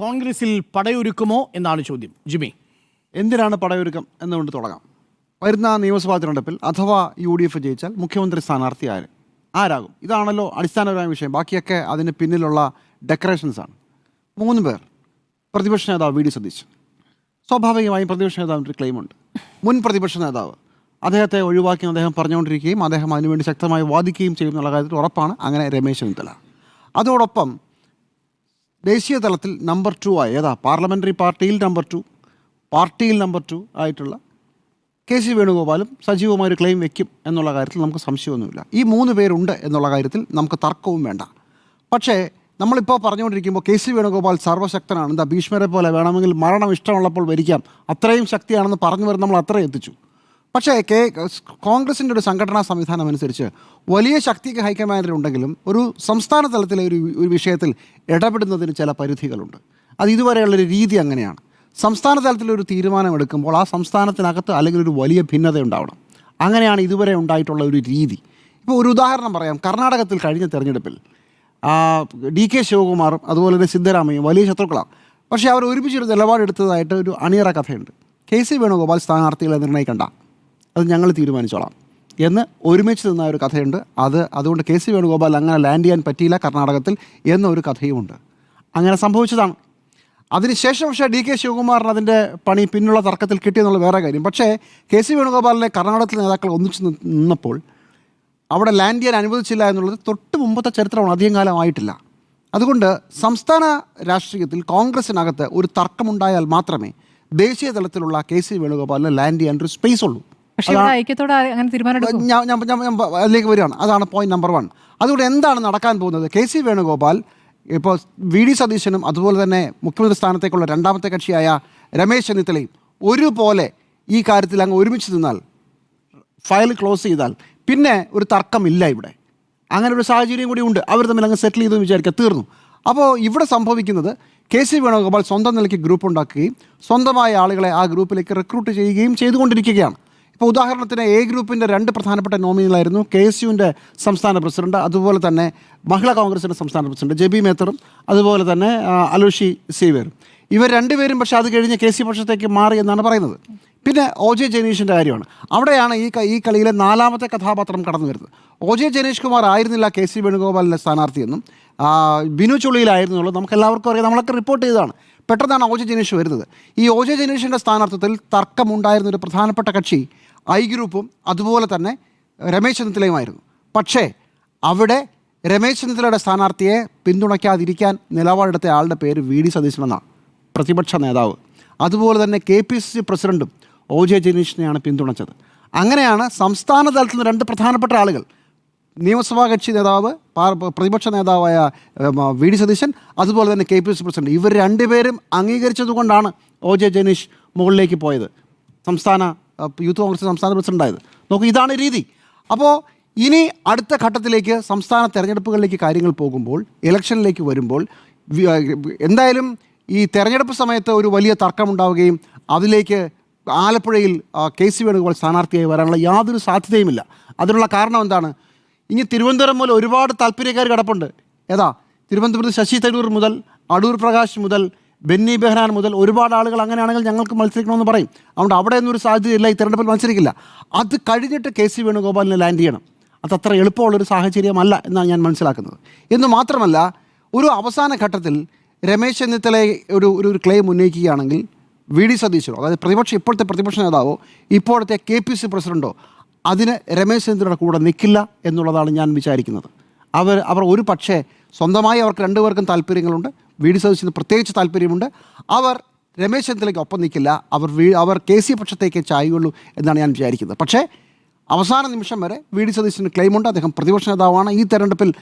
കോൺഗ്രസിൽ പടയൊരുക്കുമോ എന്നാണ് ചോദ്യം. ജിമി. എന്തിനാണ് പടയൊരുക്കം എന്നുകൊണ്ട് തുടങ്ങാം. വരുന്ന നിയമസഭാ തിരഞ്ഞെടുപ്പിൽ അഥവാ യു ഡി എഫ് ജയിച്ചാൽ മുഖ്യമന്ത്രി സ്ഥാനാർത്ഥി ആര് ആരാകും? ഇതാണല്ലോ അടിസ്ഥാനപരമായ വിഷയം. ബാക്കിയൊക്കെ അതിന് പിന്നിലുള്ള ഡെക്കറേഷൻസ് ആണ്. മൂന്ന് പേർ. പ്രതിപക്ഷ നേതാവ് വി ഡി സതീശ് സ്വാഭാവികമായും പ്രതിപക്ഷ നേതാവിന്റെ ഒരു ക്ലെയിമുണ്ട് മുൻ പ്രതിപക്ഷ നേതാവ്. അദ്ദേഹത്തെ ഒഴിവാക്കി അദ്ദേഹം പറഞ്ഞുകൊണ്ടിരിക്കുകയും അദ്ദേഹം അതിനുവേണ്ടി ശക്തമായി വാദിക്കുകയും ചെയ്യും എന്നുള്ള കാര്യത്തിൽ ഉറപ്പാണ്. അങ്ങനെ രമേശ് ചെന്നിത്തല. അതോടൊപ്പം ദേശീയ തലത്തിൽ നമ്പർ ടു ആയി. ഏതാ? പാർലമെന്ററി പാർട്ടിയിൽ നമ്പർ ടു പാർട്ടിയിൽ നമ്പർ ടു ആയിട്ടുള്ള കെ സി വേണുഗോപാലും സജീവമായ ഒരു ക്ലെയിം വെക്കും എന്നുള്ള കാര്യത്തിൽ നമുക്ക് സംശയമൊന്നുമില്ല. ഈ മൂന്ന് പേരുണ്ട് എന്നുള്ള കാര്യത്തിൽ നമുക്ക് തർക്കവും വേണ്ട. പക്ഷേ നമ്മളിപ്പോൾ പറഞ്ഞുകൊണ്ടിരിക്കുമ്പോൾ കെ സി വേണുഗോപാൽ സർവശക്തനാണ്. എന്താ ഭീഷ്മരെ പോലെ വേണമെങ്കിൽ മരണം ഇഷ്ടമുള്ളപ്പോൾ വരിക്കാം അത്രയും ശക്തിയാണെന്ന് പറഞ്ഞു വരുന്ന നമ്മൾ അത്രയും എത്തിച്ചു. പക്ഷേ കെ കോൺഗ്രസിന്റെ ഒരു സംഘടനാ സംവിധാനം അനുസരിച്ച് വലിയ ശക്തിക്ക് ഹൈക്കമാൻഡിലുണ്ടെങ്കിലും ഒരു സംസ്ഥാന തലത്തിലെ ഒരു ഒരു വിഷയത്തിൽ ഇടപെടുന്നതിന് ചില പരിധികളുണ്ട്. അത് ഇതുവരെയുള്ളൊരു രീതി അങ്ങനെയാണ്. സംസ്ഥാന തലത്തിലൊരു തീരുമാനം എടുക്കുമ്പോൾ ആ സംസ്ഥാനത്തിനകത്ത് അല്ലെങ്കിൽ ഒരു വലിയ ഭിന്നത ഉണ്ടാവണം. അങ്ങനെയാണ് ഇതുവരെ ഉണ്ടായിട്ടുള്ള ഒരു രീതി. ഇപ്പോൾ ഒരു ഉദാഹരണം പറയാം. കർണാടകത്തിൽ കഴിഞ്ഞ തെരഞ്ഞെടുപ്പിൽ ഡി കെ ശിവകുമാറും അതുപോലെ തന്നെ സിദ്ധരാമയ്യും വലിയ ശത്രുക്കളാണ്. പക്ഷേ അവർ ഒരുമിച്ചൊരു നിലപാടെടുത്തതായിട്ട് ഒരു അണിയറ കഥയുണ്ട്. കെ സി വേണുഗോപാൽ സ്ഥാനാർത്ഥികളെ നിർണയിക്കണ്ട അത് ഞങ്ങൾ തീരുമാനിച്ചോളാം. എന്ന് ഒരുമിച്ച് നിന്ന ഒരു കഥയുണ്ട്. അത് അതുകൊണ്ട് കെ സി വേണുഗോപാൽ അങ്ങനെ ലാൻഡ് ചെയ്യാൻ പറ്റിയില്ല കർണാടകത്തിൽ എന്നൊരു കഥയുമുണ്ട്. അങ്ങനെ സംഭവിച്ചതാണ്. അതിനുശേഷം പക്ഷേ ഡി കെ ശിവകുമാറിന് അതിന്റെ പണി പിന്നുള്ള തർക്കത്തിൽ കിട്ടിയെന്നുള്ള വേറെ കാര്യം. പക്ഷേ കെ സി വേണുഗോപാലിനെ കർണാടകത്തിലെ നേതാക്കൾ ഒന്നിച്ച് നിന്നപ്പോൾ അവിടെ ലാൻഡ് ചെയ്യാൻ അനുവദിച്ചില്ല എന്നുള്ളത് തൊട്ട് മുമ്പത്തെ ചരിത്രമാണ്. അധികം കാലമായിട്ടില്ല അതുകൊണ്ട് സംസ്ഥാന രാഷ്ട്രീയത്തിൽ കോൺഗ്രസിനകത്ത് ഒരു തർക്കമുണ്ടായാൽ മാത്രമേ ദേശീയ തലത്തിലുള്ള കെ സി വേണുഗോപാലിന് ലാൻഡ് ചെയ്യാൻ ഒരു സ്പേസ് ഉള്ളൂ. പക്ഷെ ഇവിടെ ഐക്യത്തോടെ അങ്ങനെ തീരുമാനം എടുക്കും? ഞാൻ ഞാൻ ഞാൻ ഞാൻ അതിലേക്ക് വരികയാണ്. അതാണ് പോയിന്റ് നമ്പർ വൺ അതുകൊണ്ട് എന്താണ് നടക്കാൻ പോകുന്നത്? കെ സി വേണുഗോപാൽ ഇപ്പോൾ വി ഡി സതീശനും അതുപോലെ തന്നെ മുഖ്യമന്ത്രി സ്ഥാനത്തേക്കുള്ള രണ്ടാമത്തെ കക്ഷിയായ രമേശ് ചെന്നിത്തലയും ഒരുപോലെ ഈ കാര്യത്തിൽ അങ്ങ് ഒരുമിച്ച് നിന്നാൽ ഫയൽ ക്ലോസ് ചെയ്താൽ പിന്നെ ഒരു തർക്കമില്ല ഇവിടെ. അങ്ങനെ ഒരു സാഹചര്യം കൂടി ഉണ്ട്. അവർ തമ്മിൽ അങ്ങ് സെറ്റിൽ ചെയ്തു വിചാരിക്കുക തീർന്നു. അപ്പോൾ ഇവിടെ സംഭവിക്കുന്നത് കെ സി വേണുഗോപാൽ സ്വന്തം നിലയ്ക്ക് ഗ്രൂപ്പ് ഉണ്ടാക്കുകയും സ്വന്തമായ ആളുകളെ ആ ഗ്രൂപ്പിലേക്ക് റിക്രൂട്ട് ചെയ്യുകയും ചെയ്തുകൊണ്ടിരിക്കുകയാണ്. ഇപ്പോൾ ഉദാഹരണത്തിന് എ ഗ്രൂപ്പിന്റെ രണ്ട് പ്രധാനപ്പെട്ട നോമിനികളായിരുന്നു കെ എസ് യുവിന്റെ സംസ്ഥാന പ്രസിഡന്റ് അതുപോലെ തന്നെ മഹിളാ കോൺഗ്രസിന്റെ സംസ്ഥാന പ്രസിഡന്റ് ജെ ബി മേത്തറും അതുപോലെ തന്നെ അലോഷി സീവേറും ഇവർ രണ്ടുപേരും പക്ഷേ അത് കഴിഞ്ഞ് കെ സി പക്ഷത്തേക്ക് മാറി എന്നാണ് പറയുന്നത്. പിന്നെ ഒ ജെ ജനീഷിന്റെ കാര്യമാണ്. അവിടെയാണ് ഈ ഈ കളിയിലെ നാലാമത്തെ കഥാപാത്രം കടന്നു വരുന്നത്. ഒ ജെ ജനീഷ് കുമാർ ആയിരുന്നില്ല കെ സി വേണുഗോപാലിന്റെ സ്ഥാനാർത്ഥിയെന്നും ബിനു ചുള്ളിയിലായിരുന്നു എന്നുള്ളത് നമുക്ക് എല്ലാവർക്കും അറിയാം. നമ്മളൊക്കെ റിപ്പോർട്ട് ചെയ്തതാണ്. പെട്ടെന്നാണ് ഓജെ ജനീഷ് വരുന്നത്. ഈ ഓജെ ജനീഷിന്റെ സ്ഥാനാർത്ഥത്തിൽ തർക്കമുണ്ടായിരുന്ന ഒരു പ്രധാനപ്പെട്ട കക്ഷി ഐ ഗ്രൂപ്പും അതുപോലെ തന്നെ രമേശ് ചെന്നിത്തലയുമായിരുന്നു. പക്ഷേ അവിടെ രമേശ് ചെന്നിത്തലയുടെ സ്ഥാനാർത്ഥിയെ പിന്തുണയ്ക്കാതിരിക്കാൻ നിലപാടെടുത്ത ആളുടെ പേര് വി ഡി സതീശനെന്നാണ് പ്രതിപക്ഷ നേതാവ്. അതുപോലെ തന്നെ കെ പി സി സി പ്രസിഡന്റും ഒ ജെ ജനീഷിനെയാണ് പിന്തുണച്ചത്. അങ്ങനെയാണ് സംസ്ഥാന തലത്തിൽ നിന്ന് രണ്ട് പ്രധാനപ്പെട്ട ആളുകൾ നിയമസഭാ കക്ഷി നേതാവ് പ്രതിപക്ഷ നേതാവായ വി. ഡി. സതീശൻ അതുപോലെ തന്നെ കെ. പി. സി. പ്രസിഡന്റ്. ഇവർ രണ്ടുപേരും അംഗീകരിച്ചതുകൊണ്ടാണ് ഒ. ജെ. ജനീഷ് മുകളിലേക്ക് പോയത്. സംസ്ഥാന യൂത്ത് കോൺഗ്രസ് സംസ്ഥാന പ്രസിഡന്റായത്. നോക്കൂ ഇതാണ് രീതി. അപ്പോൾ ഇനി അടുത്ത ഘട്ടത്തിലേക്ക് സംസ്ഥാന തെരഞ്ഞെടുപ്പുകളിലേക്ക് കാര്യങ്ങൾ പോകുമ്പോൾ ഇലക്ഷനിലേക്ക് വരുമ്പോൾ എന്തായാലും ഈ തെരഞ്ഞെടുപ്പ് സമയത്ത് ഒരു വലിയ തർക്കമുണ്ടാവുകയും അതിലേക്ക് ആലപ്പുഴയിൽ കെ. സി. വേണുഗോപാൽ സ്ഥാനാർത്ഥിയായി വരാനുള്ള യാതൊരു സാധ്യതയുമില്ല. അതിനുള്ള കാരണം എന്താണ്? ഇനി തിരുവനന്തപുരം മുതൽ ഒരുപാട് താല്പര്യക്കാർ കിടപ്പുണ്ട്. ഏതാ? തിരുവനന്തപുരത്ത് ശശി തരൂർ മുതൽ അടൂർ പ്രകാശ് മുതൽ ബെന്നി ബെഹ്നാൻ മുതൽ ഒരുപാട് ആളുകൾ അങ്ങനെയാണെങ്കിൽ ഞങ്ങൾക്ക് മത്സരിക്കണമെന്ന് പറയും. അതുകൊണ്ട് അവിടെ ഒന്നും ഒരു സാധ്യതയില്ല ഈ തെരഞ്ഞെടുപ്പിൽ മത്സരിക്കില്ല. അത് കഴിഞ്ഞിട്ട് കെ സി വേണുഗോപാലിനെ ലാൻഡ് ചെയ്യണം. അതത്ര എളുപ്പമുള്ളൊരു സാഹചര്യമല്ല എന്നാണ് ഞാൻ മനസ്സിലാക്കുന്നത്. എന്ന് മാത്രമല്ല ഒരു അവസാന ഘട്ടത്തിൽ രമേശ് ചെന്നിത്തല ഒരു ഒരു ക്ലെയിം ഉന്നയിക്കുകയാണെങ്കിൽ വി ഡി സതീശനോ അതായത് പ്രതിപക്ഷം ഇപ്പോഴത്തെ പ്രതിപക്ഷ നേതാവോ ഇപ്പോഴത്തെ കെ പി സി പ്രസിഡന്റോ അതിന് രമേശ് ചെന്നിത്തലയുടെ കൂടെ നിൽക്കില്ല എന്നുള്ളതാണ് ഞാൻ വിചാരിക്കുന്നത്. അവർ അവർ ഒരു പക്ഷേ സ്വന്തമായി അവർക്ക് രണ്ടുപേർക്കും താല്പര്യങ്ങളുണ്ട്. വി ഡി സതീശന് പ്രത്യേകിച്ച് താല്പര്യമുണ്ട്. അവർ രമേശ് ചെന്നിത്തലയ്ക്ക് ഒപ്പം നിൽക്കില്ല. അവർ അവർ കെ സി പക്ഷത്തേക്ക് ചായുള്ളൂ എന്നാണ് ഞാൻ വിചാരിക്കുന്നത്. പക്ഷേ അവസാന നിമിഷം വരെ വി ഡി സതീശന് ക്ലെയിമുണ്ട്. അദ്ദേഹം പ്രതിപക്ഷ നേതാവാണ്. ഈ തെരഞ്ഞെടുപ്പിൽ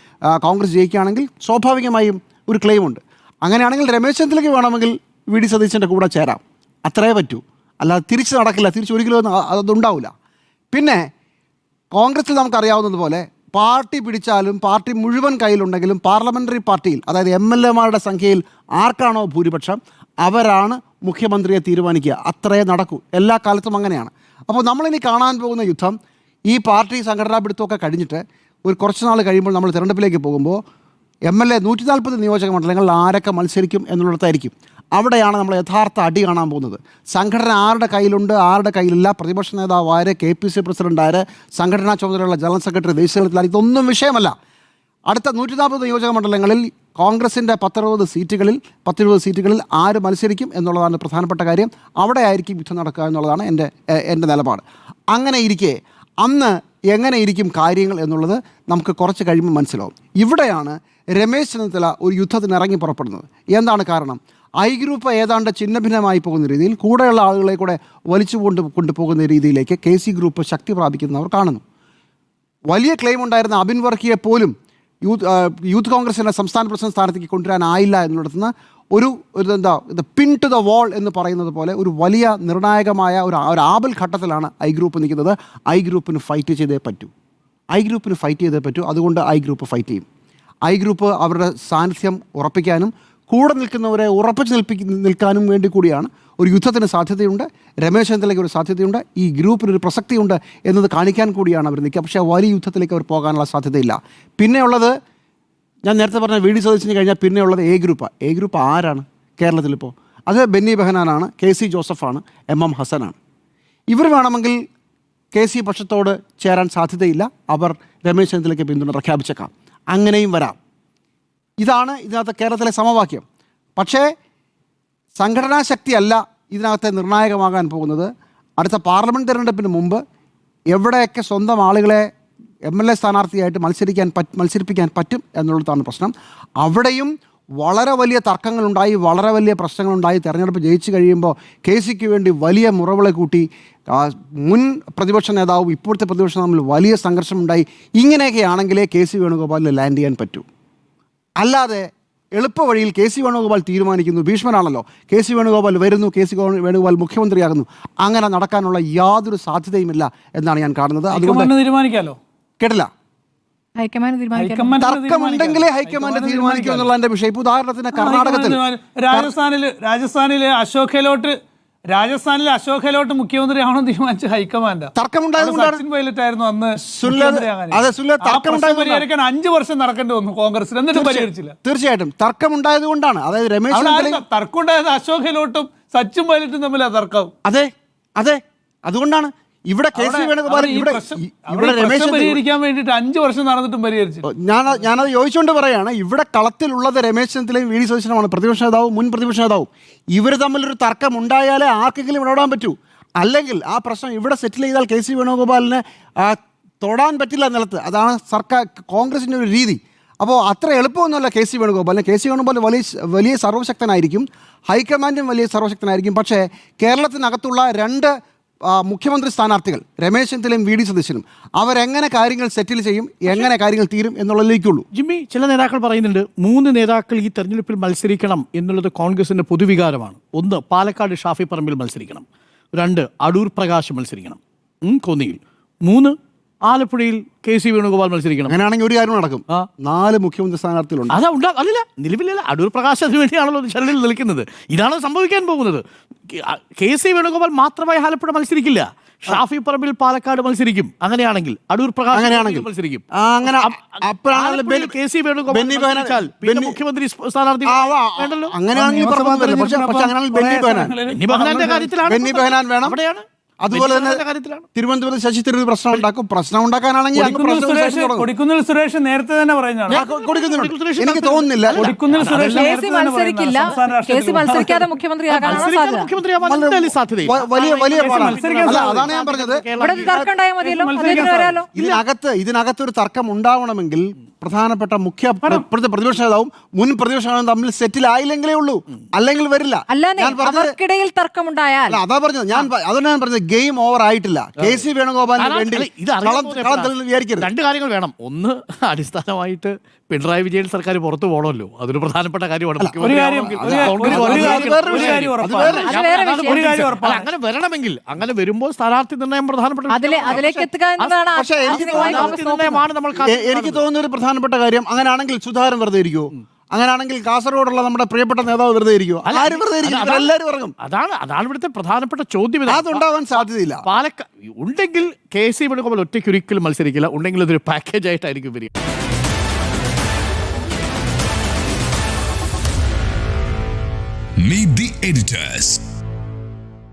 കോൺഗ്രസ് ജയിക്കുകയാണെങ്കിൽ സ്വാഭാവികമായും ഒരു ക്ലെയിമുണ്ട്. അങ്ങനെയാണെങ്കിൽ രമേശ് ചെന്നിത്തലയ്ക്ക് വേണമെങ്കിൽ വി ഡി സതീശന്റെ കൂടെ ചേരാം. അത്രേ പറ്റൂ. അല്ലാതെ തിരിച്ച് നടക്കില്ല. തിരിച്ച് ഒരിക്കലും ഒന്നും അ- അതുണ്ടാവില്ല പിന്നെ കോൺഗ്രസിൽ നമുക്കറിയാവുന്നതുപോലെ പാർട്ടി പിടിച്ചാലും പാർട്ടി മുഴുവൻ കയ്യിലുണ്ടെങ്കിലും പാർലമെന്ററി പാർട്ടിയിൽ അതായത് എം എൽ എമാരുടെ സംഖ്യയിൽ ആർക്കാണോ ഭൂരിപക്ഷം അവരാണ് മുഖ്യമന്ത്രിയെ തീരുമാനിക്കുക. അത്രേ നടക്കൂ. എല്ലാ കാലത്തും അങ്ങനെയാണ്. അപ്പോൾ നമ്മളിനി കാണാൻ പോകുന്ന യുദ്ധം ഈ പാർട്ടി സംഘടനാ പിടുത്തമൊക്കെ കഴിഞ്ഞിട്ട് ഒരു കുറച്ച് നാൾ കഴിയുമ്പോൾ നമ്മൾ തിരഞ്ഞെടുപ്പിലേക്ക് പോകുമ്പോൾ എം എൽ എ നൂറ്റി നാൽപ്പത് നിയോജക മണ്ഡലങ്ങളിൽ ആരൊക്കെ മത്സരിക്കും എന്നുള്ളിടത്തായിരിക്കും. അവിടെയാണ് നമ്മൾ യഥാർത്ഥ അടി കാണാൻ പോകുന്നത്. സംഘടന ആരുടെ കയ്യിലുണ്ട് ആരുടെ കയ്യിലില്ല പ്രതിപക്ഷ നേതാവ് ആര് കെ പി സി പ്രസിഡന്റ് ആര് സംഘടനാ ചുമതലയുള്ള ജനറൽ സെക്രട്ടറി ദേശീയ തലത്തിൽ ഇതൊന്നും വിഷയമല്ല. അടുത്ത നൂറ്റി നാൽപ്പത് നിയോജക മണ്ഡലങ്ങളിൽ കോൺഗ്രസിന്റെ പത്തറുപത് സീറ്റുകളിൽ പത്തിരുപത് സീറ്റുകളിൽ ആര് മത്സരിക്കും എന്നുള്ളതാണ് പ്രധാനപ്പെട്ട കാര്യം. അവിടെ ആയിരിക്കും യുദ്ധം നടക്കുക എന്നുള്ളതാണ് എന്റെ എന്റെ നിലപാട്. അങ്ങനെ ഇരിക്കെ അന്ന് എങ്ങനെ ഇരിക്കും കാര്യങ്ങൾ എന്നുള്ളത് നമുക്ക് കുറച്ച് കഴിയുമ്പോൾ മനസ്സിലാവും. ഇവിടെയാണ് രമേശ് ചെന്നിത്തല ഒരു യുദ്ധത്തിന് ഇറങ്ങി പുറപ്പെടുന്നത്. എന്താണ് കാരണം? ഐ ഗ്രൂപ്പ് ഏതാണ്ട് ഛിന്നഭിന്നമായി പോകുന്ന രീതിയിൽ കൂടെയുള്ള ആളുകളെ കൂടെ വലിച്ചു കൊണ്ട് കൊണ്ടുപോകുന്ന രീതിയിലേക്ക് കെ സി ഗ്രൂപ്പ് ശക്തി പ്രാപിക്കുന്നവർ കാണുന്നു. വലിയ ക്ലെയിം ഉണ്ടായിരുന്ന അബിൻ വർക്കിയെ പോലും യൂത്ത് യൂത്ത് കോൺഗ്രസിന്റെ സംസ്ഥാന പ്രസിഡന്റ് സ്ഥാനത്തേക്ക് കൊണ്ടുവരാനായില്ല എന്നുള്ളടത്തുനിന്ന് ഒരു ഒരു എന്താ ഇത് പിൻ ടു ദ വാൾ എന്ന് പറയുന്നത് പോലെ ഒരു വലിയ നിർണായകമായ ഒരു ഒരു ആപൽ ഘട്ടത്തിലാണ് ഐ ഗ്രൂപ്പ് നിൽക്കുന്നത്. ഐ ഗ്രൂപ്പിന് ഫൈറ്റ് ചെയ്തേ പറ്റൂ. ഐ ഗ്രൂപ്പിന് ഫൈറ്റ് ചെയ്തേ പറ്റൂ. അതുകൊണ്ട് ഐ ഗ്രൂപ്പ് ഫൈറ്റ് ചെയ്യും. ഐ ഗ്രൂപ്പ് അവരുടെ സാന്നിധ്യം ഉറപ്പിക്കാനും കൂടെ നിൽക്കുന്നവരെ ഉറപ്പിച്ച് നിൽപ്പി നിൽക്കാനും വേണ്ടി കൂടിയാണ്. ഒരു യുദ്ധത്തിന് സാധ്യതയുണ്ട്. രമേശ് ചെന്നിത്തലയ്ക്ക് ഒരു സാധ്യതയുണ്ട്. ഈ ഗ്രൂപ്പിന് ഒരു പ്രസക്തിയുണ്ട് എന്നത് കാണിക്കാൻ കൂടിയാണ് അവർ നിൽക്കുക. പക്ഷേ വലിയ യുദ്ധത്തിലേക്ക് അവർ പോകാനുള്ള സാധ്യതയില്ല. പിന്നെയുള്ളത് ഞാൻ നേരത്തെ പറഞ്ഞ വി ഡി കഴിഞ്ഞാൽ പിന്നെയുള്ളത് എ ഗ്രൂപ്പാണ് എ ഗ്രൂപ്പ് ആരാണ് കേരളത്തിലിപ്പോൾ അത് ബെന്നി ബെഹനാനാണ് കെ സി ജോസഫാണ് എം എം ഹസനാണ്. ഇവർ വേണമെങ്കിൽ കെ സി പക്ഷത്തോട് ചേരാൻ സാധ്യതയില്ല. അവർ രമേശ് ചെന്നിത്തലയ്ക്ക് പിന്തുണ പ്രഖ്യാപിച്ചേക്കാം. അങ്ങനെയും വരാം. ഇതാണ് ഇതിനകത്ത് കേരളത്തിലെ സമവാക്യം. പക്ഷേ സംഘടനാ ശക്തിയല്ല ഇതിനകത്ത് നിർണായകമാകാൻ പോകുന്നത്. അടുത്ത പാർലമെന്റ് തിരഞ്ഞെടുപ്പിന് മുമ്പ് എവിടെയൊക്കെ സ്വന്തം ആളുകളെ എം എൽ എ സ്ഥാനാർത്ഥിയായിട്ട് മത്സരിക്കാൻ മത്സരിപ്പിക്കാൻ പറ്റും എന്നുള്ളതാണ് പ്രശ്നം. അവിടെയും വളരെ വലിയ തർക്കങ്ങളുണ്ടായി വളരെ വലിയ പ്രശ്നങ്ങളുണ്ടായി. തെരഞ്ഞെടുപ്പ് ജയിച്ചു കഴിയുമ്പോൾ കെ സിക്ക് വേണ്ടി വലിയ മുറവിളെ കൂട്ടി മുൻ പ്രതിപക്ഷ നേതാവും ഇപ്പോഴത്തെ പ്രതിപക്ഷ തമ്മിൽ വലിയ സംഘർഷമുണ്ടായി. ഇങ്ങനെയൊക്കെ ആണെങ്കിലേ കെ സി വേണുഗോപാലിന് ലാൻഡ് ചെയ്യാൻ പറ്റൂ. അല്ലാതെ എളുപ്പവഴിയിൽ കെ സി വേണുഗോപാൽ തീരുമാനിക്കുന്നു ഭീഷ്മനാണല്ലോ. കെ സി വേണുഗോപാൽ വരുന്നു കെ സി വേണുഗോപാൽ മുഖ്യമന്ത്രിയാകുന്നു. അങ്ങനെ നടക്കാനുള്ള യാതൊരു സാധ്യതയുമില്ല എന്നാണ് ഞാൻ കാണുന്നത്. അതുകൊണ്ട് തീരുമാനിക്കാലോ? കേട്ടില്ല. തർക്കമുണ്ടെങ്കിലേ ഹൈക്കമാൻഡ് തീരുമാനിക്കൂ എന്നുള്ള എന്റെ വിഷയം ഉദാഹരണത്തിന് കർണാടകത്തിൽ രാജസ്ഥാനിൽ രാജസ്ഥാനിലെ അശോക് ഗെഹ്ലോട്ട് രാജസ്ഥാനിലെ അശോക് ഗെഹ്ലോട്ട് മുഖ്യമന്ത്രി ആണോ തീരുമാനിച്ച ഹൈക്കമാൻഡ് സച്ചിൻ പൈലറ്റ് ആയിരുന്നു അന്ന് പരിഹരിക്കാൻ അഞ്ചു വർഷം നടക്കേണ്ടി വന്നു കോൺഗ്രസ് എന്നിട്ടും പരിഹരിച്ചില്ല. തീർച്ചയായിട്ടും. തർക്കമുണ്ടായത് കൊണ്ടാണ്. അതായത് രമേശ് തർക്കമുണ്ടായത് അശോക് ഗെഹ്ലോട്ടും സച്ചിൻ പൈലറ്റും തമ്മിലാ തർക്കം. അതെ അതെ. അതുകൊണ്ടാണ് ഇവിടെ കെ സി വേണുഗോപാൽ ഇവിടെ ഇവിടെ രമേശ് പരിഹരിക്കാൻ വേണ്ടിയിട്ട് അഞ്ചു വർഷം നടന്നിട്ടും പരിഹരിച്ചു ഞാൻ ഞാനത് ചോദിച്ചുകൊണ്ട് പറയാണ് ഇവിടെ കളത്തിലുള്ളത് രമേശ് ചെന്നിത്തലയും വി ഡി സതീശനുമാണ്. പ്രതിപക്ഷ നേതാവും മുൻ പ്രതിപക്ഷ നേതാവും. ഇവർ തമ്മിലൊരു തർക്കം ഉണ്ടായാലേ ആർക്കെങ്കിലും ഇടപെടാൻ പറ്റൂ. അല്ലെങ്കിൽ ആ പ്രശ്നം ഇവിടെ സെറ്റിൽ ചെയ്താൽ കെ സി വേണുഗോപാലിന് തൊടാൻ പറ്റില്ല നിലത്ത്. അതാണ് സർക്കാർ കോൺഗ്രസിന്റെ ഒരു രീതി. അപ്പോൾ അത്ര എളുപ്പമൊന്നുമല്ല കെ സി വേണുഗോപാലിന്. കെ സി വേണുഗോപാൽ വലിയ വലിയ സർവശക്തനായിരിക്കും ഹൈക്കമാൻഡും വലിയ സർവശക്തനായിരിക്കും. പക്ഷേ കേരളത്തിനകത്തുള്ള രണ്ട് മുഖ്യമന്ത്രി സ്ഥാനാർത്ഥികൾ രമേശ് ചെന്നിത്തലയും വി ഡി സതീശനും അവരെങ്ങനെ കാര്യങ്ങൾ സെറ്റിൽ ചെയ്യും എങ്ങനെ കാര്യങ്ങൾ തീരും എന്നുള്ളതിലേക്കുള്ളൂ ജിമ്മി ചില നേതാക്കൾ പറയുന്നുണ്ട് മൂന്ന് നേതാക്കൾ ഈ തെരഞ്ഞെടുപ്പിൽ മത്സരിക്കണം എന്നുള്ളത് കോൺഗ്രസിന്റെ പൊതുവികാരമാണ്. ഒന്ന് പാലക്കാട് ഷാഫി പറമ്പിൽ മത്സരിക്കണം. രണ്ട് അടൂർ പ്രകാശ് മത്സരിക്കണം. കോന്നിയിൽ. മൂന്ന് ആലപ്പുഴയിൽ കെ സി വേണുഗോപാൽ മത്സരിക്കണം. അങ്ങനെയാണെങ്കിൽ ഒരു കാര്യം നടക്കും. നാല് മുഖ്യമന്ത്രി സ്ഥാനാർത്ഥികളുണ്ട്. അതാ ഉണ്ടാ അല്ലല്ല നിലവിലല്ല. അടൂർ പ്രകാശ് അതിനു വേണ്ടിയാണല്ലോ ചരലിൽ നിൽക്കുന്നത്. ഇതാണ് സംഭവിക്കാൻ പോകുന്നത്. കെ- സി വേണുഗോപാൽ മാത്രമായി ആലപ്പുഴ മത്സരിക്കില്ല. ഷാഫി പറമ്പിൽ പാലക്കാട് മത്സരിക്കും. അങ്ങനെയാണെങ്കിൽ അടൂർ പ്രകാശ് അങ്ങനെയാണെങ്കിൽ. മത്സരിക്കും. ആ, അങ്ങനെ കെ സി വേണുഗോപാൽ മുഖ്യമന്ത്രി സ്ഥാനാർത്ഥി വേണ്ടല്ലോ? അങ്ങനെയാണെങ്കിൽ ബെന്നി ബെഹനാന്റെ കാര്യത്തിലാണ് ബെന്നി ബെഹനാൻ വേണം. അവിടെയാണ് അതുപോലെ തന്നെ തിരുവനന്തപുരത്ത് ശശി തരൂർ പ്രശ്നം ഉണ്ടാക്കും. പ്രശ്നം ഉണ്ടാക്കാനാണെങ്കിൽ കൊടിക്കുന്നിൽ സുരേഷ് നേരത്തെ തന്നെ പറയുന്നതാണ്. എനിക്ക് തോന്നുന്നില്ല. വലിയ വലിയ. അതാണ് ഞാൻ പറഞ്ഞത്. ഇതിനകത്ത് ഇതിനകത്ത് ഒരു തർക്കം ഉണ്ടാവണമെങ്കിൽ പ്രധാനപ്പെട്ട മുഖ്യ ഇപ്പോഴത്തെ പ്രതിപക്ഷ നേതാവും മുൻ പ്രതിപക്ഷ നേതാവും തമ്മിൽ സെറ്റിലായില്ലെങ്കിലേ ഉള്ളൂ. അല്ലെങ്കിൽ വരില്ല. അവർക്കിടയിൽ തർക്കമുണ്ടായാൽ അതാ പറഞ്ഞത്. ഞാൻ അതാണ് ഞാൻ പറഞ്ഞത് ഗെയിം ഓവർ ആയിട്ടില്ല. കെ സി വേണുഗോപാലിന് വേണ്ടി വിചാരിക്കരുത്. രണ്ട് കാര്യങ്ങൾ വേണം. ഒന്ന് അടിസ്ഥാനമായിട്ട് പിണറായി വിജയൻ സർക്കാർ പുറത്തു പോകണമല്ലോ. അതൊരു പ്രധാനപ്പെട്ട കാര്യമാണ്. അങ്ങനെ വരണമെങ്കിൽ അങ്ങനെ വരുമ്പോൾ സ്ഥാനാർത്ഥി നിർണയം പ്രധാനപ്പെട്ട അതിലെ അതിലേക്ക് എത്തുക എന്നതാണ് പക്ഷേ എനിക്ക് തോന്നുന്ന ഒരു പ്രധാനപ്പെട്ട കാര്യം അങ്ങനെയാണെങ്കിൽ സുധാകരൻ വെറുതെ ഇരിക്കുമോ അങ്ങനെയാണെങ്കിൽ കാസർഗോഡുള്ള നമ്മുടെ പ്രിയപ്പെട്ട നേതാവ് വെറുതെ ഇരിക്കുമോ ആരും വെറുതെ എല്ലാവരും ഇറങ്ങും. അതാണ് അതാണ് ഇവിടുത്തെ പ്രധാനപ്പെട്ട ചോദ്യം അതുണ്ടാവാൻ സാധ്യതയില്ല. പാലക്കാട് ഉണ്ടെങ്കിൽ കെ സി വേണുഗോപാൽ ഒറ്റയ്ക്ക് ഒരിക്കലും മത്സരിക്കില്ല. ഉണ്ടെങ്കിൽ ഇതൊരു പാക്കേജ് ആയിട്ടായിരിക്കും വരിക. Meet the editors.